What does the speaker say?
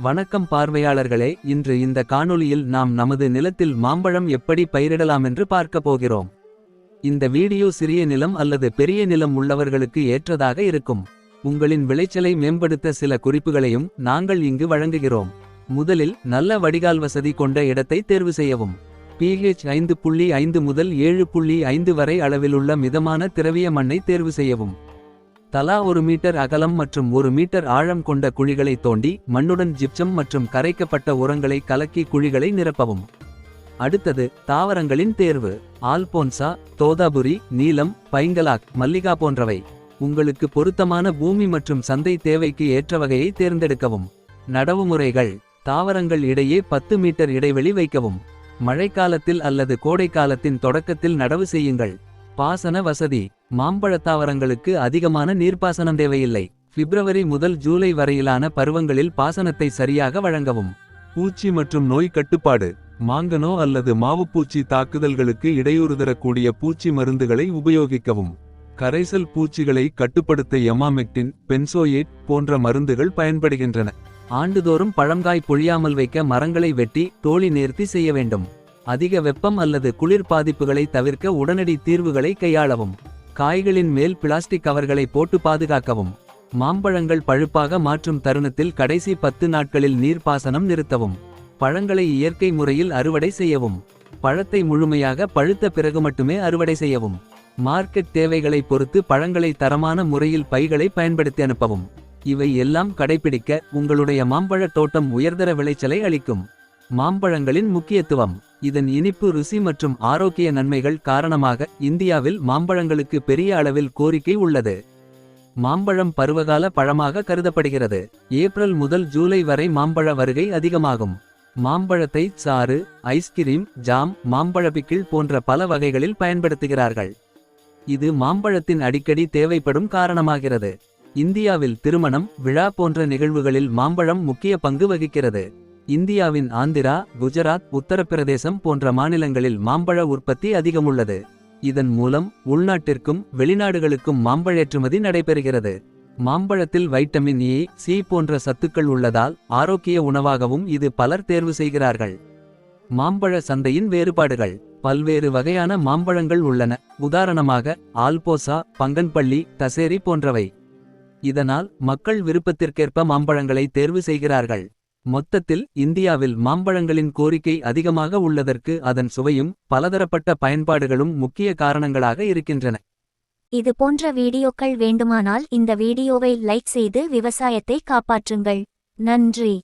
வணக்கம் பார்வையாளர்களே இன்று இந்த காணொளியில் நாம் நமது நிலத்தில் மாம்பழம் எப்படி பயிரிடலாமென்று பார்க்க போகிறோம். இந்த வீடியோ சிறிய நிலம் அல்லது பெரிய நிலம் உள்ளவர்களுக்கு ஏற்றதாக இருக்கும். உங்களின் விளைச்சலை மேம்படுத்த சில குறிப்புகளையும் நாங்கள் இங்கு வழங்குகிறோம். முதலில் நல்ல வடிகால் வசதி கொண்ட இடத்தை தேர்வு செய்யவும். பிஹெச் ஐந்து புள்ளி ஐந்து முதல் ஏழு புள்ளி ஐந்து வரை அளவிலுள்ள மிதமான திரவிய மண்ணை தேர்வு செய்யவும். தலா ஒரு மீட்டர் அகலம் மற்றும் ஒரு மீட்டர் ஆழம் கொண்ட குழிகளை தோண்டி மண்ணுடன் ஜிப்சம் மற்றும் கரைக்கப்பட்ட உரங்களை கலக்கி குழிகளை நிரப்பவும். அடுத்தது தாவரங்களின் தேர்வு. ஆல்போன்சா தோதாபுரி நீலம் பைங்கலாக் மல்லிகா போன்றவை. உங்களுக்கு பொருத்தமான பூமி மற்றும் சந்தை தேவைக்கு ஏற்ற வகையை தேர்ந்தெடுக்கவும். நடவுமுறைகள். தாவரங்கள் இடையே பத்து மீட்டர் இடைவெளி வைக்கவும். மழைக்காலத்தில் அல்லது கோடைக்காலத்தின் தொடக்கத்தில் நடவு செய்யுங்கள். பாசன வசதி. மாம்பழத் தாவரங்களுக்கு அதிகமான நீர்ப்பாசனம் தேவையில்லை. பிப்ரவரி முதல் ஜூலை வரையிலான பருவங்களில் பாசனத்தை சரியாக வழங்கவும். பூச்சி மற்றும் நோய் கட்டுப்பாடு. மாங்கனோ அல்லது மாவுப்பூச்சி தாக்குதல்களுக்கு இடையூறு தரக்கூடிய பூச்சி மருந்துகளை உபயோகிக்கவும். கரைசல் பூச்சிகளை கட்டுப்படுத்த எமாமெக்டின் பென்சோயேட் போன்ற மருந்துகள் பயன்படுகின்றன. ஆண்டுதோறும் பழங்காய் பொழியாமல் வைக்க மரங்களை வெட்டி தோழி நேர்த்தி செய்ய வேண்டும். அதிக வெப்பம் அல்லது குளிர் பாதிப்புகளை தவிர்க்க உடனடி தீர்வுகளை கையாளவும். காய்களின் மேல் பிளாஸ்டிக் கவர்களை போட்டு பாதுகாக்கவும். மாம்பழங்கள் பழுப்பாக மாற்றும் தருணத்தில் கடைசி பத்து நாட்களில் நீர்ப்பாசனம் நிறுத்தவும். பழங்களை இயற்கை முறையில் அறுவடை செய்யவும். பழத்தை முழுமையாக பழுத்த பிறகு மட்டுமே அறுவடை செய்யவும். மார்க்கெட் தேவைகளை பொறுத்து பழங்களை தரமான முறையில் பைகளை பயன்படுத்தி அனுப்பவும். இவை எல்லாம் கடைபிடிக்க உங்களுடைய மாம்பழத் தோட்டம் உயர்தர விளைச்சலை அளிக்கும். மாம்பழங்களின் முக்கியத்துவம். இதன் இனிப்பு ருசி மற்றும் ஆரோக்கிய நன்மைகள் காரணமாக இந்தியாவில் மாம்பழங்களுக்கு பெரிய அளவில் கோரிக்கை உள்ளது. மாம்பழம் பருவகால பழமாக கருதப்படுகிறது. ஏப்ரல் முதல் ஜூலை வரை மாம்பழ வருகை அதிகமாகும். மாம்பழத்தை சாறு ஐஸ்கிரீம் ஜாம் மாம்பழ பிக்கிள் போன்ற பல வகைகளில் பயன்படுத்துகிறார்கள். இது மாம்பழத்தின் அடிக்கடி தேவைப்படும் காரணமாகிறது. இந்தியாவில் திருமணம் விழா போன்ற நிகழ்வுகளில் மாம்பழம் முக்கிய பங்கு வகிக்கிறது. இந்தியாவின் ஆந்திரா குஜராத் உத்தரப்பிரதேசம் போன்ற மாநிலங்களில் மாம்பழ உற்பத்தி அதிகமுள்ளது. இதன் மூலம் உள்நாட்டிற்கும் வெளிநாடுகளுக்கும் மாம்பழேற்றுமதி நடைபெறுகிறது. மாம்பழத்தில் வைட்டமின் ஏ சி போன்ற சத்துக்கள் உள்ளதால் ஆரோக்கிய உணவாகவும் இது பலர் தேர்வு செய்கிறார்கள். மாம்பழ சந்தையின் வேறுபாடுகள். பல்வேறு வகையான மாம்பழங்கள் உள்ளன. உதாரணமாக ஆல்போசா பங்கன்பள்ளி தசேரி போன்றவை. இதனால் மக்கள் விருப்பத்திற்கேற்ப மாம்பழங்களை தேர்வு செய்கிறார்கள். மொத்தத்தில் இந்தியாவில் மாம்பழங்களின் கோரிக்கை அதிகமாக உள்ளதற்கு அதன் சுவையும் பலதரப்பட்ட பயன்பாடுகளும் முக்கிய காரணங்களாக இருக்கின்றன. இது போன்ற வீடியோக்கள் வேண்டுமானால் இந்த வீடியோவை லைக் செய்து விவசாயத்தை காப்பாற்றுங்கள். நன்றி.